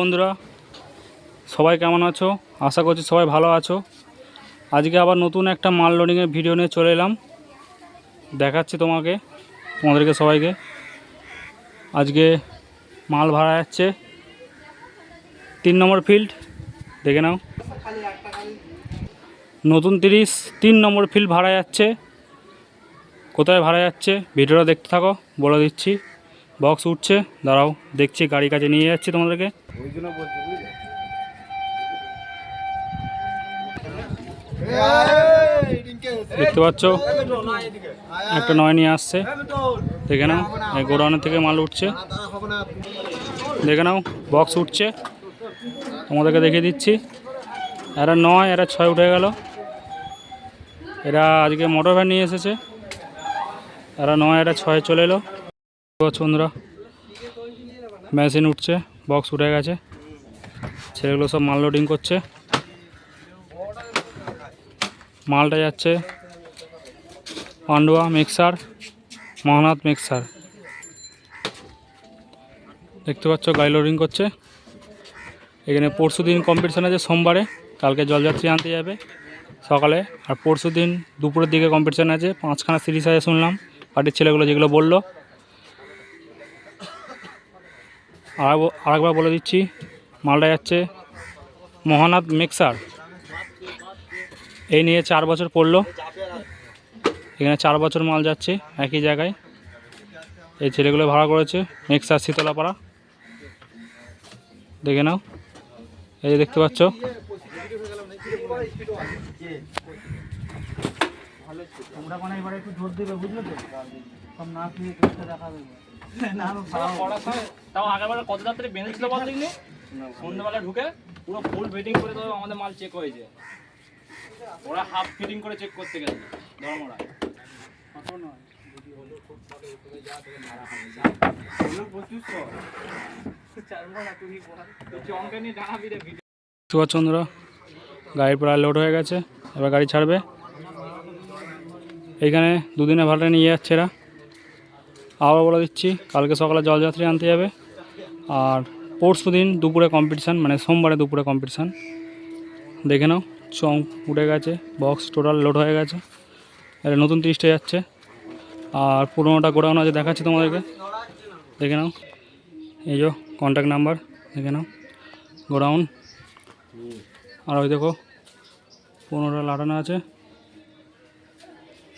বন্ধুরা, সবাই কেমন আছো? আশা করছি সবাই ভালো আছো। আজকে আবার নতুন একটা মাল লোডিংয়ের ভিডিও নিয়ে চলে এলাম। দেখাচ্ছি তোমাকে, তোমাদেরকে সবাইকে। আজকে মাল ভাড়া যাচ্ছে তিন নম্বর ফিল্ড দেখে নাও। নতুন তিরিশ, তিন নম্বর ফিল্ড ভাড়া যাচ্ছে। কোথায় ভাড়া যাচ্ছে? ভিডিওটা দেখতে থাকো, বলে দিচ্ছি। বক্স উঠছে, দাঁড়াও, দেখছি গাড়ি কাছে নিয়ে যাচ্ছি তোমাদেরকে। দেখতে পাচ্ছ? একটা নয় নিয়ে আসছে। দেখে নাও গোডাউনের থেকে মাল উঠছে। দেখে নাও, বক্স উঠছে। তোমাদেরকে দেখিয়ে দিচ্ছি। এরা নয়, এরা ছয় উঠে গেল। এরা আজকে মোটর ভ্যান নিয়ে এসেছে। এরা নয়, এরা ছয় চলে এলো। বন্ধুরা। মেশিন উঠছে বক্স উঠে গেছে। ছেলেগুলো সব মাল লোডিং করছে। মালটা যাচ্ছে পান্ডুয়া মিক্সার, মহানাথ মিক্সার। দেখতে পাচ্ছ গাড়ি লোডিং করছে। এখানে পরশু দিন কম্পিটিশান আছে সোমবারে, কালকে জলযাত্রী আনতে যাবে সকালে। আর পরশু দিন দুপুরের দিকে কম্পিটিশান আছে, পাঁচখানা সিরিজ আছে শুনলাম পার্টির ছেলেগুলো যেগুলো বলল আর আরেকবার বলে দিচ্ছি, মালটা যাচ্ছে মহানাথ মিক্সার। এই নিয়ে চার বছর পড়ল। এখানে চার বছর মাল যাচ্ছে একই জায়গায়। এই ছেলেগুলো ভাড়া করেছে, মিক্সার শীতলাপাড়া। দেখে নাও। এই দেখতে পাচ্ছ। তোমরা মানে এবারে একটু জোর দেবে বুঝলে তো? সব না খেয়ে দেখা দেবে। তাও আগেরবার কত রাত্রে বেঁধেছিল বল দেখলি? সন্ধ্যাবেলা ঢুকে পুরো ফুল ফিটিং করে তো আমাদের মাল চেক হয়েছে। ওরা হাফ ফিটিং করে চেক করতে গেছে ধর্মরা চন্দ্রা গাড়ি প্রায় লোড হয়ে গেছে এবার গাড়ি ছাড়বে। এইখানে দুদিনে ভাড়া নিয়ে যাচ্ছে এরা। আবার বলে দিচ্ছি, কালকে সকালে জলযাত্রী আনতে যাবে। আর পরশু দিন দুপুরে কম্পিটিশান মানে সোমবারে দুপুরে কম্পিটিশান দেখে নাও, চং উঠে গেছে বক্স টোটাল লোড হয়ে গেছে। এটা নতুন তিরিশটা যাচ্ছে। আর পুরোনোটা গোডাউন আছে, দেখাচ্ছি তোমাদেরকে। দেখে নাও, এই যে কন্ট্যাক্ট নাম্বার দেখে নাও। গোডাউন। আর ওই দেখো, পুরোনোটা লাটানো আছে।